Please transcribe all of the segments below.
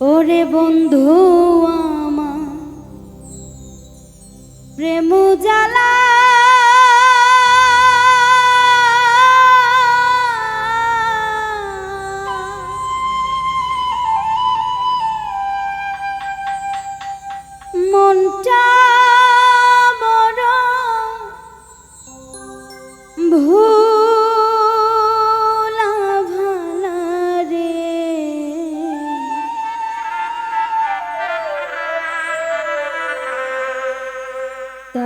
ওরে বন্ধু আমা প্রেম জ্বালা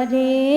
রে